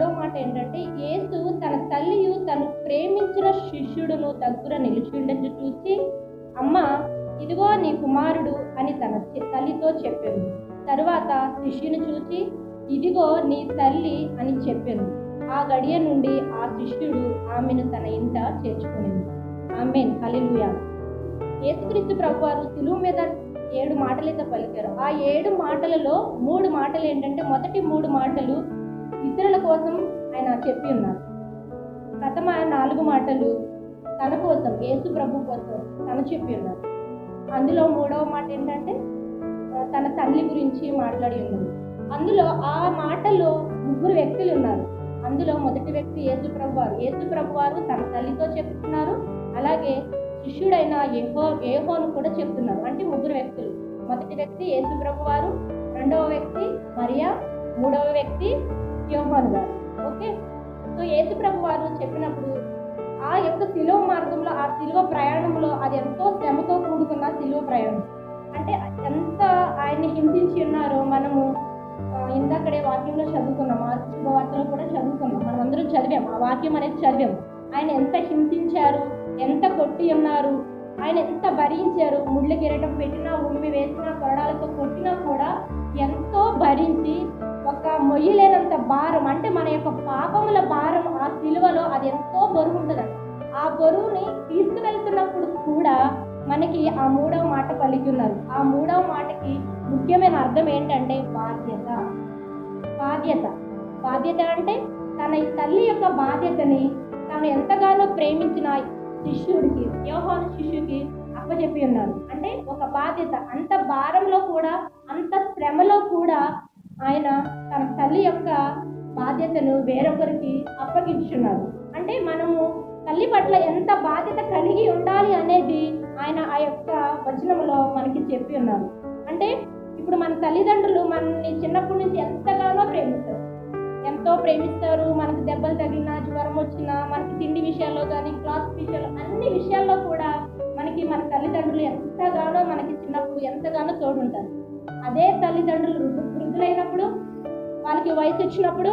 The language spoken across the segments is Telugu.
మూడవ మాట ఏంటంటే యేసు తన తల్లియు తను ప్రేమించిన శిష్యుడును దగ్గర నిలిచి ఉండని చూసి అమ్మ ఇదిగో నీ కుమారుడు అని తన తల్లితో చెప్పాను తరువాత శిష్యుని చూసి ఇదిగో నీ తల్లి అని చెప్పాను ఆ గడియ నుండి ఆ శిష్యుడు ఆమెను తన ఇంట చేర్చుకునింది. ఆమెన్. హల్లెలూయా. యేసుక్రీస్తు ప్రభు వారు సిలువ మీద ఏడు మాటలైతే పలికారు. ఆ ఏడు మాటలలో మూడు మాటలు ఏంటంటే మొదటి మూడు మాటలు ఇతరుల కోసం ఆయన చెప్పి ఉన్నారు. ప్రథమ నాలుగు మాటలు తన కోసం యేసు ప్రభు కోసం తను చెప్పి ఉన్నారు. అందులో మూడవ మాట ఏంటంటే తన తల్లి గురించి మాట్లాడి ఉన్నారు అందులో ఆ మాటలో ముగ్గురు వ్యక్తులు ఉన్నారు. అందులో మొదటి వ్యక్తి యేసు ప్రభు వారు యేసు ప్రభు వారు తన తల్లితో చెప్తున్నారు. అలాగే శిష్యుడైన ఏహో ఏహోను కూడా చెప్తున్నారు. అంటే ముగ్గురు వ్యక్తులు. మొదటి వ్యక్తి యేసు ప్రభు వారు రెండవ వ్యక్తి మరియా మూడవ వ్యక్తి యోహాను గారు ఓకే? సో యేసు ప్రభు వారు చెప్పినప్పుడు ఆ యొక్క శిలువ మార్గంలో ఆ శిలువ ప్రయాణంలో అది ఎంతో శ్రమతో కూడుకున్న శిలువ ప్రయాణం. అంటే ఎంత ఆయన్ని హింసించి ఉన్నారో మనము ఇందాకడే వాక్యంలో చదువుకున్నాం ఆ శుభవార్తలో కూడా చదువుకున్నాం. మనం అందరం చదివాం ఆ వాక్యం అనేది చదివాం. ఆయన ఎంత హింసించారు ఎంత కొట్టి ఉన్నారు ఆయన ఎంత భరించారు ముళ్ళ కిరటం పెట్టినా ఉమ్మి వేసినా కొరడాలతో కొట్టినా కూడా ఎంతో భరించి ఒక మొయ్యలేనంత భారం అంటే మన యొక్క పాపముల భారం ఆ సిలువలో అది ఎంతో బరువు ఉంటుందండి. ఆ బరువుని తీసుకువెళ్తున్నప్పుడు కూడా మనకి ఆ మూడవ మాట పలికి ఉన్నారు. ఆ మూడవ మాటకి ముఖ్యమైన అర్థం ఏంటంటే బాధ్యత. బాధ్యత. బాధ్యత అంటే తన తల్లి యొక్క బాధ్యతని తాను ఎంతగానో ప్రేమించిన శిష్యుడికి యోహాను శిష్యుడికి అప్పచెప్పి ఉన్నారు. అంటే ఒక బాధ్యత. అంత భారంలో కూడా అంత శ్రమలో కూడా ఆయన తన తల్లి యొక్క బాధ్యతను వేరొకరికి అప్పగించున్నారు అంటే మనము తల్లి పట్ల ఎంత బాధ్యత కలిగి ఉండాలి అనేది ఆయన ఆ యొక్క వచనంలో మనకి చెప్పి ఉన్నారు. అంటే ఇప్పుడు మన తల్లిదండ్రులు మనల్ని చిన్నప్పటి నుంచి ఎంతగానో ప్రేమిస్తారు. ఎంతో ప్రేమిస్తారు. మనకు దెబ్బలు తగిలినా జ్వరం వచ్చినా మనకి తిండి విషయాల్లో కానీ క్లాత్ విషయాల్లో అన్ని విషయాల్లో కూడా మనకి మన తల్లిదండ్రులు ఎంతగానో మనకి చిన్నప్పుడు ఎంతగానో తోడుంటారు. అదే తల్లిదండ్రులు వృద్ధులైనప్పుడు వాళ్ళకి వయసు వచ్చినప్పుడు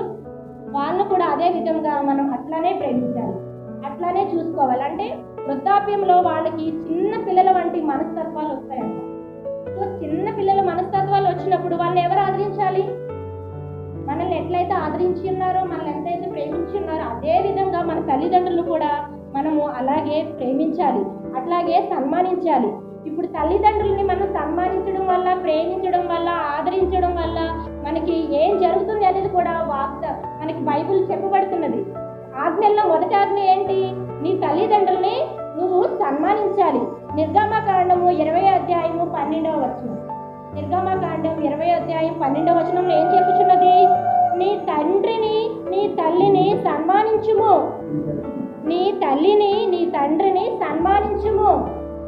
వాళ్ళను కూడా అదే విధంగా మనం అట్లానే ప్రేమించాలి. అట్లానే చూసుకోవాలి. అంటే వృద్ధాప్యంలో వాళ్ళకి చిన్న పిల్లల వంటి మనస్తత్వాలు వస్తాయంట. సో చిన్న పిల్లల మనస్తత్వాలు వచ్చినప్పుడు వాళ్ళని ఎవరు ఆదరించాలి? మనల్ని ఎట్లయితే ఆదరించి ఉన్నారో మనల్ని ఎంతైతే ప్రేమించి ఉన్నారో అదే విధంగా మన తల్లిదండ్రులు కూడా మనము అలాగే ప్రేమించాలి. అట్లాగే సన్మానించాలి. ఇప్పుడు తల్లిదండ్రుల్ని మనం సన్మానించడం వల్ల ప్రేమించడం వల్ల ఆదరించడం వల్ల మనకి ఏం జరుగుతుంది అనేది కూడా వాక్త మనకి బైబిల్ చెప్పబడుతున్నది. ఆజ్ఞల్లో మొదటి ఆజ్ఞ ఏంటి? నీ తల్లిదండ్రుల్ని నువ్వు సన్మానించాలి. నిర్గమకాండము ఇరవై అధ్యాయము పన్నెండవ వచనం. నిర్గమకాండం ఇరవై అధ్యాయం పన్నెండవ వచనంలో ఏం చెప్పుచున్నది? నీ తండ్రిని నీ తల్లిని సన్మానించుము. నీ తల్లిని నీ తండ్రిని సన్మానించుము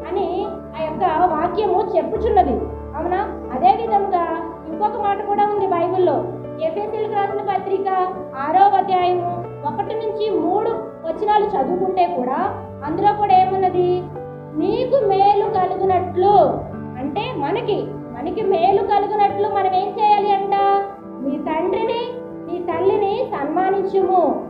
అని ఆ యొక్క వాక్యము చెప్పుచున్నది. అవునా? అదే విధంగా ఇంకొక మాట కూడా ఉంది బైబిల్లో. ఎఫ్ఎస్ఎల్కి రాసిన పత్రిక ఆరో అధ్యాయము ఒకటి నుంచి మూడు వచనాలు చదువుకుంటే కూడా అందులో కూడా ఏమున్నది? నీకు మేలు కలుగునట్లు. అంటే మనకి మనకి మేలు కలుగునట్లు మనం ఏం చేయాలి అంట? నీ తండ్రిని నీ తల్లిని సన్మానించుము.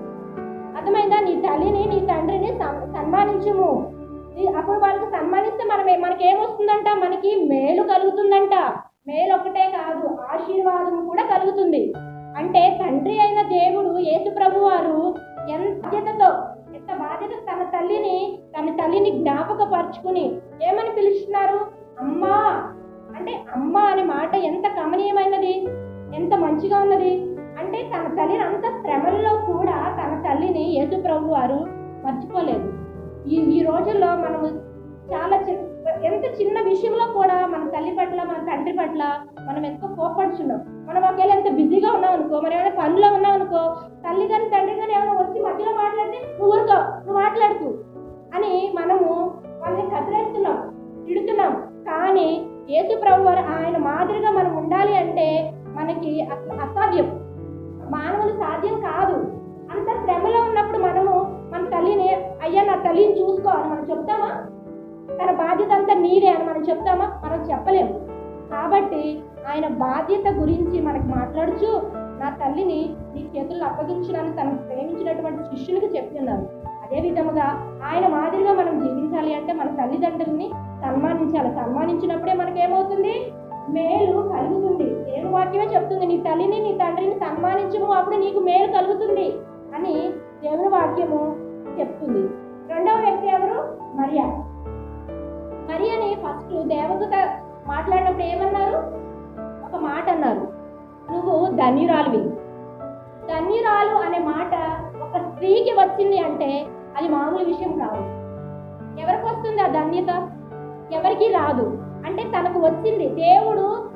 అర్థమైందా? నీ తల్లిని నీ తండ్రిని సన్మానించుము. అప్పుడు వాళ్ళకి సన్మానిస్తే మనం మనకి ఏమొస్తుందంట మనకి మేలు కలుగుతుందంట. మేలు ఒకటే కాదు ఆశీర్వాదం కూడా కలుగుతుంది. అంటే తండ్రి అయిన దేవుడు యేసు ప్రభు వారు ఎంత బాధ్యతతో ఎంత బాధ్యత తన తల్లిని తన తల్లిని జ్ఞాపకపరుచుకుని ఏమని పిలుస్తున్నారు? అమ్మా. అంటే అమ్మ అనే మాట ఎంత కమనీయమైనది ఎంత మంచిగా ఉన్నది? అంటే తన తల్లిని అంత శ్రమల్లో కూడా తన తల్లిని యేసు ప్రభు వారు మర్చిపోలేదు. ఈ ఈ రోజుల్లో మనము చాలా చిన్న ఎంత చిన్న విషయంలో కూడా మన తల్లి పట్ల మన తండ్రి పట్ల మనం ఎక్కువ కోపడుచున్నాం. మనం ఒకవేళ ఎంత బిజీగా ఉన్నాం అనుకో మనం ఏమైనా పనిలో ఉన్నాం అనుకో తల్లి కానీ తండ్రి కానీ ఏమైనా వచ్చి మధ్యలో మాట్లాడితే నువ్వు ఊరుకో నువ్వు మాట్లాడుకు అని మనము వాళ్ళని కదిలేస్తున్నాం తిడుతున్నాం. కానీ యేసు ప్రభు వారు ఆయన మాదిరిగా మనం ఉండాలి అంటే మనకి అసాధ్యం. మానవులు సాధ్యం కాదు. అంత శ్రమలో ఉన్నప్పుడు మనం తల్లిని అయ్యా నా తల్లిని చూసుకో అని మనం చెప్తామా? తన బాధ్యత అంతా నీదే అని మనం చెప్తామా? మనం చెప్పలేము. కాబట్టి ఆయన బాధ్యత గురించి మనకు మాట్లాడుచు నా తల్లిని నీ చేతుల్లో అప్పగించడానికి తను ప్రేమించినటువంటి శిష్యునికి చెప్తున్నారు అదే విధముగా ఆయన మాదిరిగా మనం జీవించాలి అంటే మన తల్లిదండ్రుల్ని సన్మానించాలి. సన్మానించినప్పుడే మనకేమవుతుంది? మేలు కలుగుతుంది. దేవుని వాక్యమే చెప్తుంది నీ తల్లిని నీ తండ్రిని సన్మానించము అప్పుడు నీకు మేలు కలుగుతుంది అని దేవుని వాక్యము చెప్తుంది. రెండవ వ్యక్తి ఎవరు? మరియా. మరియని ఫస్ట్ దేవదూత మాట్లాడినప్పుడు ఏమన్నారు? ఒక మాట అన్నారు. నువ్వు ధన్యురాలువి. ధన్యురాలు అనే మాట ఒక స్త్రీకి వచ్చింది అంటే అది మామూలు విషయం కాదు. ఎవరికి వస్తుంది ఆ ధన్యత? ఎవరికి రాదు. అంటే తనకు వచ్చింది. దేవుడు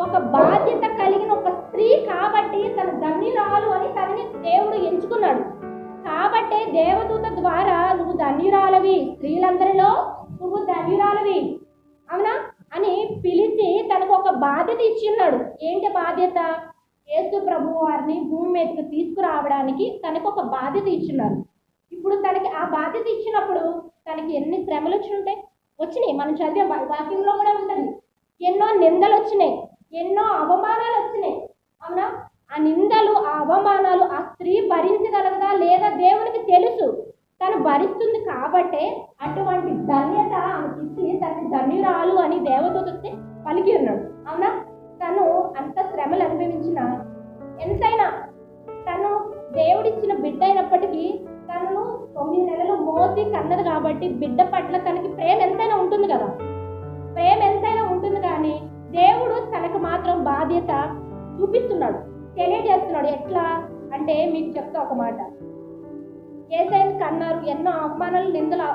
ఒక బాధ్యత కలిగిన ఒక స్త్రీ కాబట్టి తన ధన్యురాలు అని తనని దేవుడు ఎంచుకున్నాడు. అంటే దేవదూత ద్వారా నువ్వు ధన్యురాలవి. స్త్రీలందరిలో నువ్వు ధన్యురాలవి. అవునా? అని పిలిచి తనకు ఒక బాధ్యత ఇచ్చిన్నాడు ఏంటి బాధ్యత? యేసు ప్రభు వారిని భూమి మీదకి తీసుకురావడానికి తనకు ఒక బాధ్యత ఇచ్చిన్నారు ఇప్పుడు తనకి ఆ బాధ్యత ఇచ్చినప్పుడు తనకి ఎన్ని శ్రమలు వచ్చినాయి వచ్చినాయి. మనం చదివే వా- వాక్యంలో కూడా ఉంటుంది. ఎన్నో నిందలు వచ్చినాయి. ఎన్నో అవమానాలు వచ్చినాయి. అవునా? ఆ నిందలు ఆ అవమానాలు ఆ స్త్రీ భరించగలదా లేదా దేవునికి తెలుసు. తను భరిస్తుంది కాబట్టే అటువంటి ధన్యత ఆమెకి ఇచ్చి ధన్యురాలు అని దేవదూతకి పలికి ఉన్నాడు. అవునా? తను అంత శ్రమలు అనుభవించిన ఎంతైనా తను దేవుడిచ్చిన బిడ్డ అయినప్పటికీ తనను తొమ్మిది నెలలు మోసి కన్నది కాబట్టి బిడ్డ పట్ల తనకి ప్రేమ ఎంతైనా ఉంటుంది కదా. ప్రేమ ఎంతైనా ఉంటుంది కానీ దేవుడు తనకు మాత్రం బాధ్యత చూపిస్తున్నాడు. తెలియజేస్తున్నాడు. ఎట్లా? అంటే మీకు చెప్తా ఒక మాట. ఏసైన్ కన్నారు ఎన్నో అవమానాలు నిందలు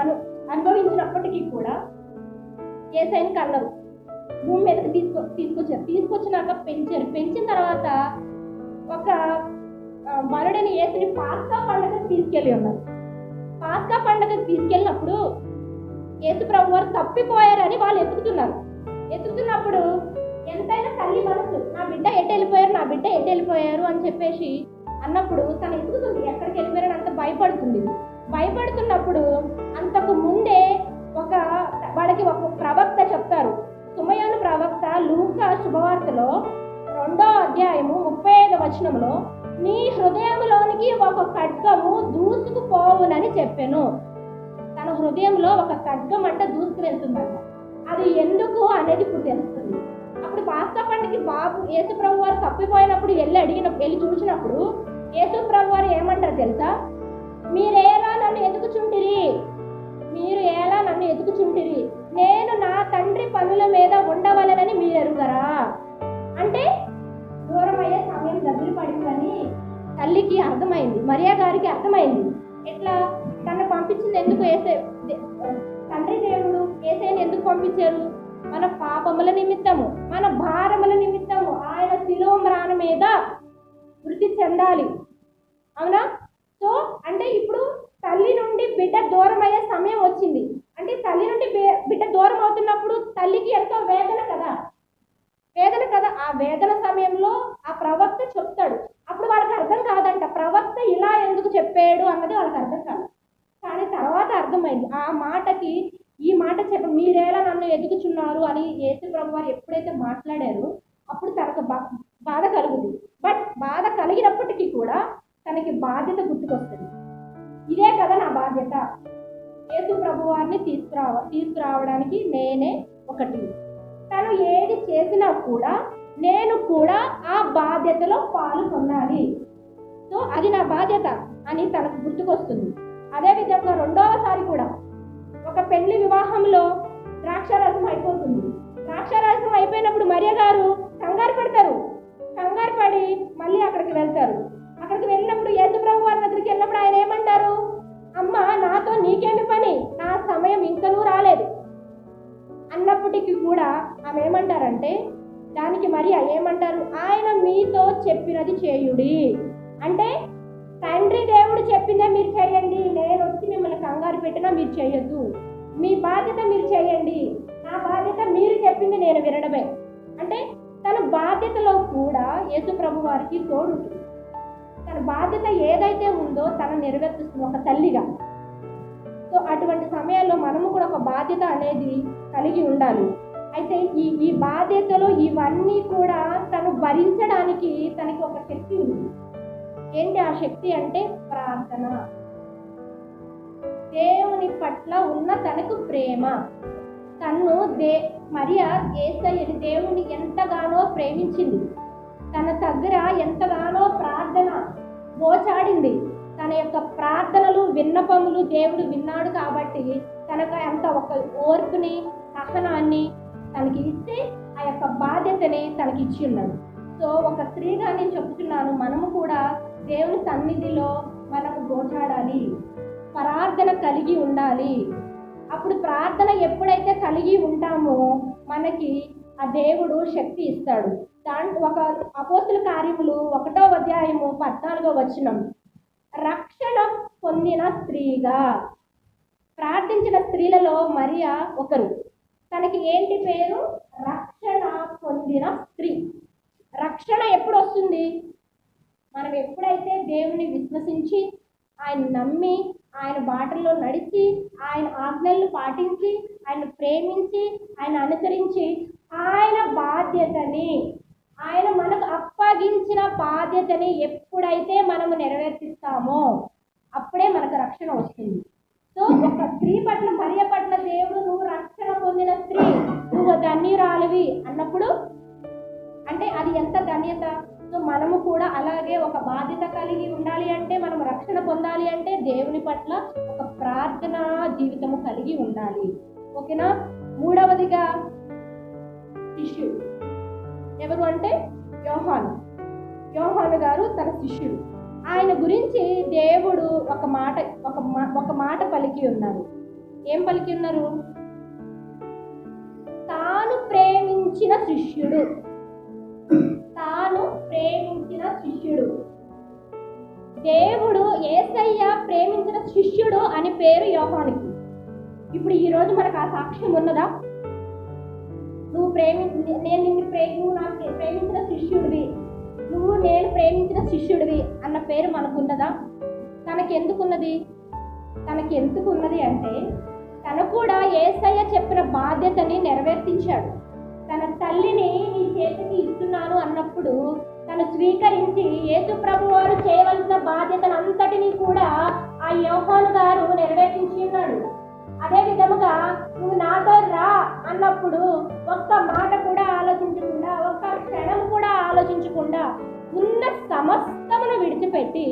అను అనుభవించినప్పటికీ కూడా ఏసైన్ కన్నారు. భూమి మీదకి తీసుకొ తీసుకొచ్చారు తీసుకొచ్చినాక పెంచారు. పెంచిన తర్వాత ఒక మరుడని ఏసుని పాస్కా పండుగకు తీసుకెళ్ళి ఉన్నారు. పాస్కా పండుగకు తీసుకెళ్ళినప్పుడు యేసు ప్రభు వారు తప్పిపోయారని వాళ్ళు ఎత్తుకుతున్నారు. ఎత్తుకుతున్నప్పుడు ఎంతైనా తల్లి మనసు నా బిడ్డ ఎటు వెళ్ళిపోయారు నా బిడ్డ ఎటు వెళ్ళిపోయారు అని చెప్పేసి అన్నప్పుడు తను ఎదుగుతుంది ఎక్కడికి వెళ్ళిపోయారని అంత భయపడుతుంది. భయపడుతున్నప్పుడు అంతకు ముందే ఒక వాళ్ళకి ఒక ప్రవక్త చెప్తారు. సుమయాను ప్రవక్త లూకా శుభవార్తలో రెండో అధ్యాయము ముప్పై ఐదు వచనంలో నీ హృదయంలోనికి ఒక ఖడ్గము దూసుకుపోవునని చెప్పాను. తన హృదయంలో ఒక ఖడ్గం అంటే దూసుకు వెళ్తుందంట అది ఎందుకు అనేది ఇప్పుడు తెలుస్తుంది. అప్పుడు పాస్తా పండుగకి బాబు యేసు ప్రభు వారు తప్పిపోయినప్పుడు వెళ్ళి అడిగిన వెళ్ళి చూసినప్పుడు యేసు ప్రభు వారు ఏమంటారు తెలుసా? మీరేలా నన్ను ఎదుగుచుంటిరి? మీరు ఎలా నన్ను ఎదుగుచుంటిరి? నేను నా తండ్రి పనుల మీద ఉండవలనని మీరు ఎరుగరా? అంటే దూరమయ్యే సమయం దగ్గర పడిందని తల్లికి అర్థమైంది మరియా గారికి అర్థమైంది. ఎట్లా? తను పంపించింది ఎందుకు ఏసే తండ్రి దేవుడు ఏసైని ఎందుకు పంపించారు? మన పాపముల నిమిత్తము మన భారముల నిమిత్తము ఆయన శిలువ మ్రాన మీద వృద్ధి చెందాలి. అవునా? సో అంటే ఇప్పుడు తల్లి నుండి బిడ్డ దూరం అయ్యే సమయం వచ్చింది. అంటే తల్లి నుండి బిడ్డ దూరం అవుతున్నప్పుడు తల్లికి ఎంతో వేదన కదా? వేదన కదా? ఆ వేదన సమయంలో ఆ ప్రవక్త చెప్తాడు. అప్పుడు వాళ్ళకి అర్థం కాదంట ప్రవక్త ఇలా ఎందుకు చెప్పాడు అన్నది వాళ్ళకి అర్థం కాదు. కానీ తర్వాత అర్థమైంది. ఆ మాటకి ఈ మాట చెప్ప మీరేలా నన్ను ఎదుగుచున్నారు అని యేసు ప్రభు వారు ఎప్పుడైతే మాట్లాడారో అప్పుడు తనకు బా బాధ కలుగుతుంది. బట్ బాధ కలిగినప్పటికీ కూడా తనకి బాధ్యత గుర్తుకొస్తుంది. ఇదే కదా నా బాధ్యత. యేసు ప్రభు వారిని తీసుకురావ తీసుకురావడానికి నేనే ఒకటి. తను ఏది చేసినా కూడా నేను కూడా ఆ బాధ్యతలో పాల్గొనాలి. సో అది నా బాధ్యత అని తనకు గుర్తుకొస్తుంది. అదే విధంగా రెండవసారి కూడా ఒక పెళ్ళి వివాహంలో ద్రాక్షారసం అయిపోతుంది. ద్రాక్షారసం అయిపోయినప్పుడు మరియ గారు కంగారు పడతారు. కంగారు పడి మళ్ళీ అక్కడికి వెళ్తారు. అక్కడికి వెళ్ళినప్పుడు యేసుప్రభు వారి దగ్గరికి వెళ్ళినప్పుడు ఆయన ఏమంటారు? అమ్మ నాతో నీకేమి పని? నా సమయం ఇంకనూ రాలేదు. అన్నప్పటికీ కూడా ఆమె ఏమంటారంటే దానికి మరి ఏమంటారు? ఆయన మీతో చెప్పినది చేయుడి. అంటే కంగారు పెట్టినా మీరు చేయొద్దు. మీ బాధ్యత మీరు చేయండి. నా బాధ్యత మీరు చెప్పింది నేను వినడమే. అంటే తన బాధ్యతలో కూడా యేసు ప్రభు వారికి తోడు తన బాధ్యత ఏదైతే ఉందో తన నెరవేర్చుతుంది ఒక తల్లిగా. సో అటువంటి సమయాల్లో మనము కూడా ఒక బాధ్యత అనేది కలిగి ఉండాలి. అయితే ఈ ఈ బాధ్యతలు ఇవన్నీ కూడా తను భరించడానికి తనకి ఒక శక్తి ఉంది. ఏంటి ఆ శక్తి అంటే ప్రార్థన. దేవుని పట్ల ఉన్న తనకు ప్రేమ. తను దే మరియా ఏసయ్యని దేవుని ఎంతగానో ప్రేమించింది. తన దగ్గర ఎంతగానో ప్రార్థన గోచాడింది తన యొక్క ప్రార్థనలు విన్నపములు దేవుడు విన్నాడు కాబట్టి తనకు అంత ఒక ఓర్పుని సహనాన్ని తనకి ఇస్తే ఆ యొక్క బాధ్యతని తనకి ఇచ్చి ఉన్నాడు. సో ఒక స్త్రీగా నేను చెప్తున్నాను మనము కూడా దేవుని సన్నిధిలో మనము గోచాడాలి ప్రార్థన కలిగి ఉండాలి. అప్పుడు ప్రార్థన ఎప్పుడైతే కలిగి ఉంటామో మనకి ఆ దేవుడు శక్తి ఇస్తాడు. దాని ఒక అపోతుల కార్యములు ఒకటో అధ్యాయము పద్నాలుగో వచనం. రక్షణ పొందిన స్త్రీగా ప్రార్థించిన స్త్రీలలో మరియా ఒకరు. తనకి ఏంటి పేరు? రక్షణ పొందిన స్త్రీ. రక్షణ ఎప్పుడు వస్తుంది మనం ఎప్పుడైతే దేవుని విశ్వసించి ఆయన నమ్మి ఆయన బాటల్లో నడిచి ఆయన ఆజ్ఞలను పాటించి ఆయన ప్రేమించి ఆయన అనుసరించి ఆయన బాధ్యతని ఆయన మనకు అప్పగించిన బాధ్యతని ఎప్పుడైతే మనము నెరవేర్తిస్తామో అప్పుడే మనకు రక్షణ వస్తుంది. సో ఒక స్త్రీ పట్ల భార్య పట్ల దేవుడు నువ్వు రక్షణ పొందిన స్త్రీ నువ్వు ధన్యురాలివి అన్నప్పుడు అంటే అది ఎంత ధన్యత? సో మనము కూడా అలాగే ఒక బాధ్యత కలిగి ఉండాలి అంటే మనం రక్షణ పొందాలి అంటే దేవుని పట్ల ఒక ప్రార్థన జీవితము కలిగి ఉండాలి. ఓకేనా? మూడవదిగా శిష్యుడు. ఎవరు అంటే? యోహాను. యోహాను గారు తన శిష్యుడు. ఆయన గురించి దేవుడు ఒక మాట ఒక మా- ఒక మాట పలికి ఉన్నారు. ఏం పలికి ఉన్నారు? తాను ప్రేమించిన శిష్యుడు. ప్రేమించిన శిష్యుడు. దేవుడు ఏసయ్య ప్రేమించిన శిష్యుడు అని పేరు యోహానికి. ఇప్పుడు ఈ రోజు మనకు ఆ సాక్ష్యం ఉన్నదా? నువ్వు ప్రేమి నేను నిన్ను ప్రే నువ్వు నాకు ప్రేమించిన శిష్యుడివి. నువ్వు నేను ప్రేమించిన శిష్యుడివి అన్న పేరు మనకున్నదా తనకి ఎందుకున్నది తనకి ఎందుకున్నది అంటే తను కూడా ఏసయ్య చెప్పిన బాధ్యతని నెరవేర్తించాడు. తన తల్లిని నీ చేతికి ఇస్తున్నాను అన్నప్పుడు తను స్వీకరించి యేసు ప్రభు వారు చేయవలసిన బాధ్యతను అంతటినీ కూడా ఆ యోహాను గారు నెరవేర్చించి ఉన్నాడు. అదే విధముగా నువ్వు నాతో రా అన్నప్పుడు ఒక్క మాట కూడా ఆలోచించకుండా ఒక్క క్షణం కూడా ఆలోచించకుండా ఉన్న సమస్తమును విడిచిపెట్టి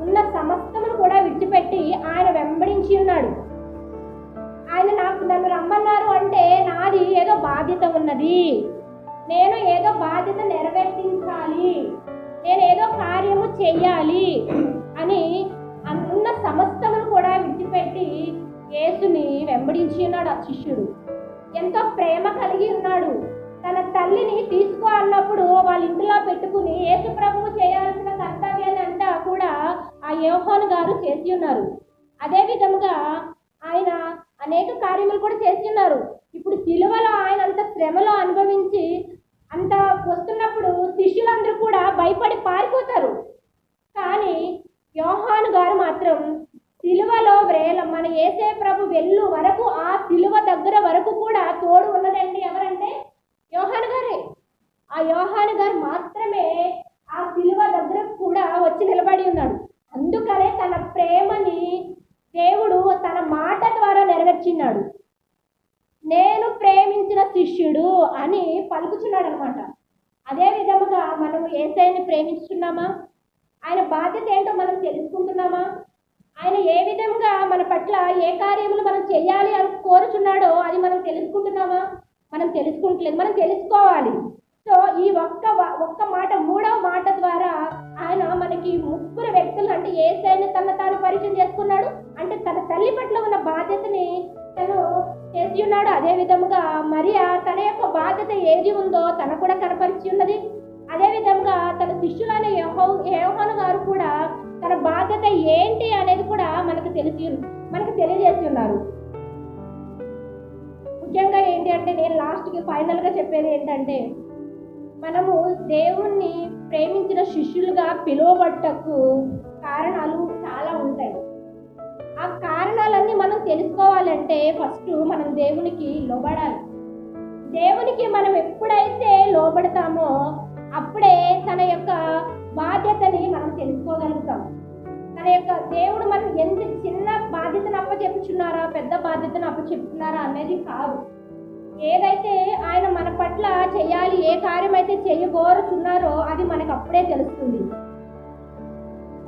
ఉన్న సమస్తమును కూడా విడిచిపెట్టి ఆయన వెంబడించి ఉన్నాడు. ఆయన నాకు నన్ను రమ్మన్నారు అంటే నాది ఏదో బాధ్యత ఉన్నది. నేను ఏదో బాధ్యత నెరవేర్తించాలి నేను ఏదో కార్యము చెయ్యాలి అని అన్న సమస్తలను కూడా విడిచిపెట్టి యేసుని వెంబడించి ఉన్నాడు ఆ శిష్యుడు. ఎంతో ప్రేమ కలిగి ఉన్నాడు. తన తల్లిని తీసుకో అన్నప్పుడు వాళ్ళ ఇంట్లో పెట్టుకుని యేసు ప్రభువు చేయాల్సిన కర్తవ్యాన్ని అంతా కూడా ఆ యోహాను గారు చేసి ఉన్నారు. అదే విధముగా ఆయన అనేక కార్యములు కూడా చేసి ఉన్నారు. ఇప్పుడు సిలువలో ఆయన అంత శ్రమలో అనుభవించి అంత వస్తున్నప్పుడు శిష్యులందరూ కూడా భయపడి పారిపోతారు. కానీ యోహాను గారు మాత్రం సిలువలో వ్రేల మన ఏసే ప్రభు వెళ్ళు వరకు ఆ సిలువ దగ్గర వరకు కూడా తోడు ఉన్నదండి ఎవరంటే యోహాను గారే. ఆ యోహాను గారు మాత్రమే ఆ సిలువ దగ్గర కూడా వచ్చి నిలబడి ఉన్నాడు. అందుకనే తన ప్రేమని దేవుడు తన మాట ద్వారా నెరవేర్చినాడు నేను ప్రేమించిన శిష్యుడు అని పలుకుచున్నాడు అనమాట అదే విధముగా మనం ఏసైని ప్రేమిస్తున్నామా ఆయన బాధ్యత ఏంటో మనం తెలుసుకుంటున్నామా? ఆయన ఏ విధంగా మన పట్ల ఏ కార్యములు మనం చేయాలి అని కోరుచున్నాడో అది మనం తెలుసుకుంటున్నామా? మనం తెలుసుకుంటలేదు మనం తెలుసుకోవాలి. సో ఈ ఒక్క ఒక్క మాట మూడవ మాట ద్వారా ఆయన మనకి ముగ్గురు వ్యక్తులు అంటే ఏ సైని తన తాను పరిచయం చేసుకున్నాడు. అంటే తన తల్లి పట్ల ఉన్న బాధ్యతని తను చేసి ఉన్నాడు అదే విధముగా మరియా తన యొక్క బాధ్యత ఏది ఉందో తన కూడా కనపరిచి ఉన్నది. అదే విధంగా తన శిష్యులైన యెహో యోహాను గారు కూడా తన బాధ్యత ఏంటి అనేది కూడా మనకు తెలిసి మనకు తెలియజేసి ఉన్నారు ముఖ్యంగా ఏంటి అంటే నేను లాస్ట్కి ఫైనల్గా చెప్పేది ఏంటంటే మనము దేవుణ్ణి ప్రేమించిన శిష్యులుగా పిలువబట్టకు కారణాలు చాలా ఉంటాయి. విషయాలన్నీ మనం తెలుసుకోవాలంటే ఫస్ట్ మనం దేవునికి లోబడాలి. దేవునికి మనం ఎప్పుడైతే లోబడతామో అప్పుడే తన యొక్క బాధ్యతని మనం తెలుసుకోగలుగుతాం. తన యొక్క దేవుడు మనం ఎంత చిన్న బాధ్యతను అప్పచెప్పుచున్నారా పెద్ద బాధ్యతను అప్పచెప్తున్నారా అనేది కాదు. ఏదైతే ఆయన మన పట్ల చేయాలి ఏ కార్యం అయితే చేయబోరుచున్నారో అది మనకు అప్పుడే తెలుస్తుంది.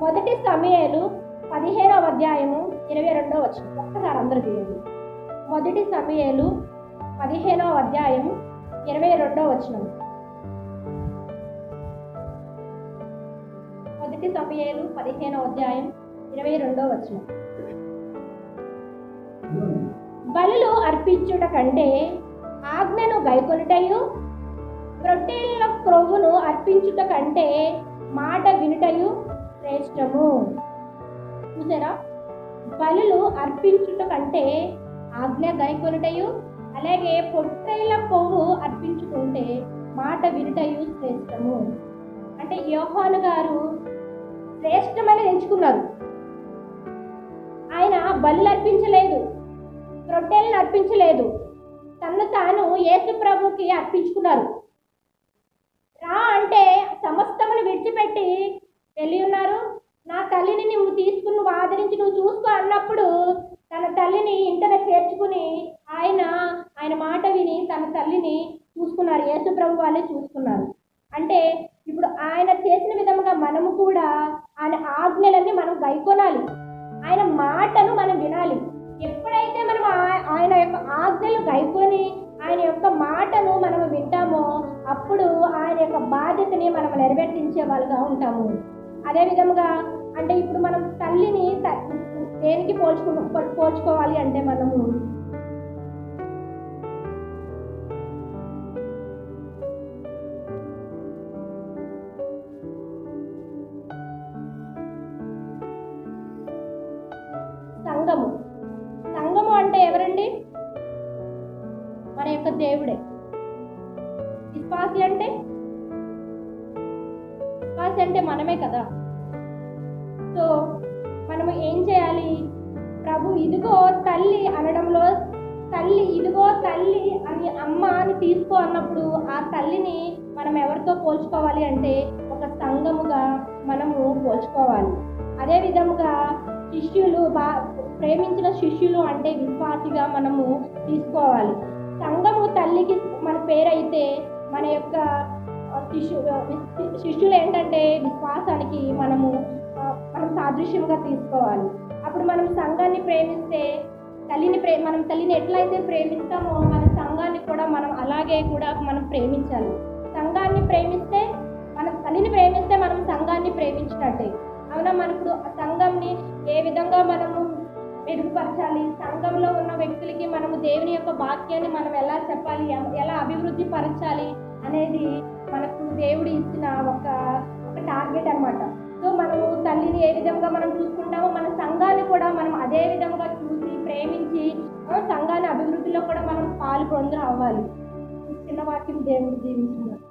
మొదటి సమయాలు పదిహేనవ అధ్యాయము ఇరవై రెండవ వచ్చిన ఒక్కసారి అందరూ చేయండి మొదటి సమయాలు పదిహేనవ అధ్యాయం ఇరవై రెండో వచ్చిన మొదటి సమయాలు పదిహేనవ అధ్యాయం ఇరవై రెండో వచ్చిన బలులు అర్పించుట కంటే ఆజ్ఞను గైకొనుటయు రొట్టెల క్రొవ్వును అర్పించుట కంటే మాట వినుటయు శ్రేష్టము. చూసారా? బలులు అర్పించుట కంటే ఆజ్ఞ గైకొనుటయు అలాగే పొట్టైల కొవ్వు అర్పించుకుంటే మాట వినుటయు శ్రేష్టము. అంటే యోహాను గారు శ్రేష్టమని ఎంచుకున్నారు. ఆయన బలు అర్పించలేదు రొట్టెలను అర్పించలేదు. తను తాను యేసు ప్రభుకి అర్పించుకున్నారు. రా అంటే సమస్తమును విడిచిపెట్టి వెళ్ళి ఉన్నారు. నా తల్లిని నువ్వు తీసుకుని నువ్వు ఆదరించి నువ్వు చూసుకో అన్నప్పుడు తన తల్లిని ఇంటన చేర్చుకుని ఆయన ఆయన మాట విని తన తల్లిని చూసుకున్నారు. యేసుప్రభు వాళ్ళే చూసుకున్నారు. అంటే ఇప్పుడు ఆయన చేసిన విధముగా మనము కూడా ఆయన ఆజ్ఞలన్నీ మనం గైకొనాలి. ఆయన మాటను మనం వినాలి. ఎప్పుడైతే మనం ఆయన యొక్క ఆజ్ఞలు గైకొని ఆయన యొక్క మాటను మనం వింటామో అప్పుడు ఆయన యొక్క బాధ్యతని మనం నెరవేర్తించే వాళ్ళుగా ఉంటాము. అదేవిధముగా అంటే ఇప్పుడు మనం తల్లిని దేనికి పోల్చుకు పోల్చుకోవాలి అంటే మనము ప్రభు ఇదిగో తల్లి అనడంలో తల్లి ఇదిగో తల్లి అని అమ్మ అని తీసుకో అన్నప్పుడు ఆ తల్లిని మనం ఎవరితో పోల్చుకోవాలి అంటే ఒక సంఘముగా మనము పోల్చుకోవాలి. అదే విధముగా శిష్యులు బా ప్రేమించిన శిష్యులు అంటే విశ్వాసిగా మనము తీసుకోవాలి. సంఘము తల్లికి మన పేరైతే మన యొక్క శిష్యు శిష్యులు ఏంటంటే విశ్వాసానికి మనము మనం సాదృశ్యంగా తీసుకోవాలి. అప్పుడు మనం సంఘాన్ని ప్రేమిస్తే తల్లిని ప్రే మనం తల్లిని ఎట్లయితే ప్రేమిస్తామో మన సంఘాన్ని కూడా మనం అలాగే కూడా మనం ప్రేమించాలి. సంఘాన్ని ప్రేమిస్తే మన తల్లిని ప్రేమిస్తే మనం సంఘాన్ని ప్రేమించినట్టే. అవునా మనకు ఆ సంఘంని ఏ విధంగా మనము మెరుగుపరచాలి? సంఘంలో ఉన్న వ్యక్తులకి మనము దేవుని యొక్క వాక్యాన్ని మనం ఎలా చెప్పాలి? ఎలా అభివృద్ధి పరచాలి అనేది మనకు దేవుడు ఇచ్చిన ఒక ఒక టార్గెట్ అన్నమాట. సో మనము తల్లిని ఏ విధంగా మనం చూసుకుంటామో మన సంఘాన్ని కూడా మనం అదే విధంగా చూసి ప్రేమించి సంఘాన్ని అభివృద్ధిలో కూడా మనం పాలు పొందు అవ్వాలి చిన్న వాక్యం దేవుడు దీవించున్నారు